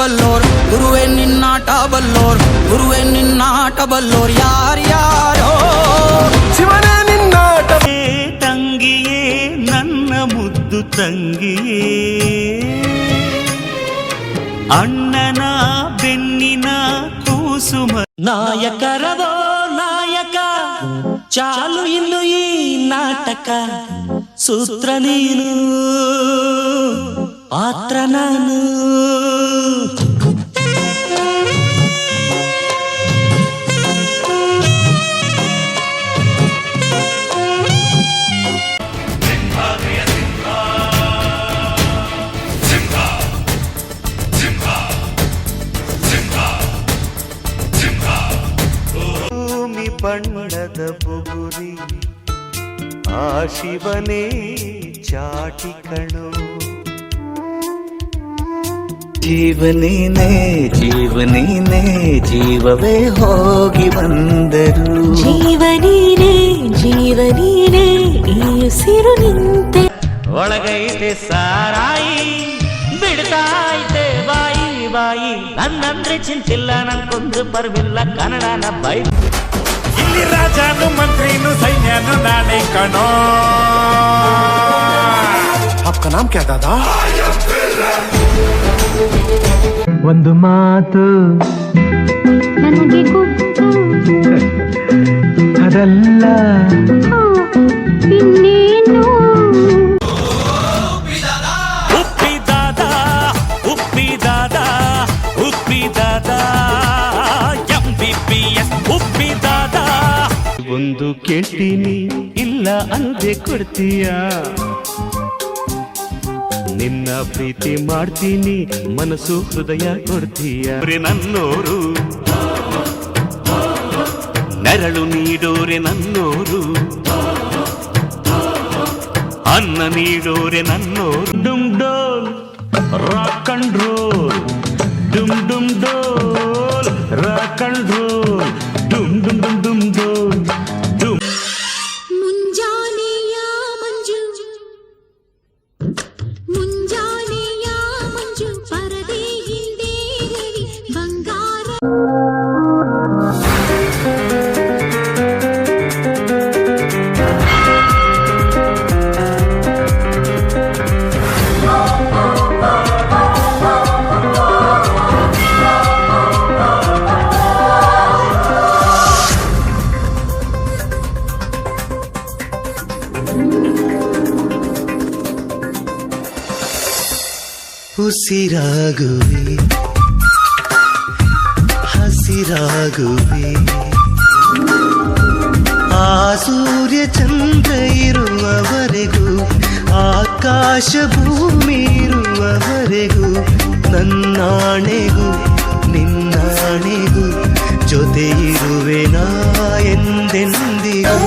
ಗುರುವೆ ನಿನ್ನಾಟ ಬಲ್ಲೋರ್ ಗುರುವೆ ನಿನ್ನಾಟ ಬಲ್ಲೋರ್ ಯಾರ್ಯಾರೋ ಶಿವನೇ ನಿನ್ನಾಟ ಏ ತಂಗಿಯೇ ನನ್ನ ಮುದ್ದು ತಂಗಿಯೇ ಅಣ್ಣನ ಬೆನ್ನಿನ ಕೂಸುಮ ನಾಯಕರವೋ ನಾಯಕ ಚಾಲು ಇನ್ನು ಈ ನಾಟಕ ಸೂತ್ರ ನೀನು ಪಾತ್ರ ನಾನು ಬಣ್ಣದ ಬುಗುರಿ ಆ ಶಿವನೇ ಚಾಟಿ ಕಣೋ ಜೀವನೇನೆ ಜೀವನೇನೆ ಜೀವವೇ ಹೋಗಿ ಬಂದರು ಜೀವನೀನೇ ಜೀವನೀನೇ ಈ ಉಸಿರು ನಿಂತೆ ಒಳಗೈತೆ ಸಾರಾಯಿ ಬಿಡ್ತಾ ಐತೆ ಬಾಯಿ ಬಾಯಿ ನನ್ನಂದ್ರೆ ಚಿಂತಿಲ್ಲ ನನ್ಕೊಂದು ಬರ್ವಿಲ್ಲ ಕನ್ನಡನ ಬೈ ಇಲ್ಲಿ ರಾಜನು ಮಂತ್ರಿನು ಸೈನ್ಯನು ನಾನೇ ಕಣೋ आपका नाम क्या दादा ಒಂದು ಮಾತು ನನಗೆ ಒಂದು ಕೇಳ್ತೀನಿ. ಇಲ್ಲ ಅಲ್ಲದೆ ಕೊಡ್ತೀಯ? ನಿನ್ನ ಪ್ರೀತಿ ಮಾಡ್ತೀನಿ ಮನಸ್ಸು ಹೃದಯ ಕೊಡ್ತೀಯ? ನನ್ನೋರು. ನೆರಳು ನೀಡೋರೆ ನನ್ನೋರು. ಅನ್ನ ನೀಡೋರೆ ನನ್ನೋರು. ಡುಮ್ ಡೋಲ್ ರಾಕ್ ಅಂಡ್ ರೋಲ್ ಡುಮ್ ಡುಮ್ ಡೋಲ್ ರಾಕ್ ಅಂಡ್ ರೋಲ್ உசிராகவே ಹಸಿರಾಗುವೆ ಆ ಸೂರ್ಯ ಚಂದ್ರ ಇರುವವರೆಗೂ ಆಕಾಶ ಭೂಮಿ ಇರುವವರೆಗೂ ನನ್ನಾಣೆಗೂ ನಿನ್ನಾಣೆಗೂ ಜೊತೆ ಇರುವೆ ನಾ ಎಂದೆಂದಿಗೂ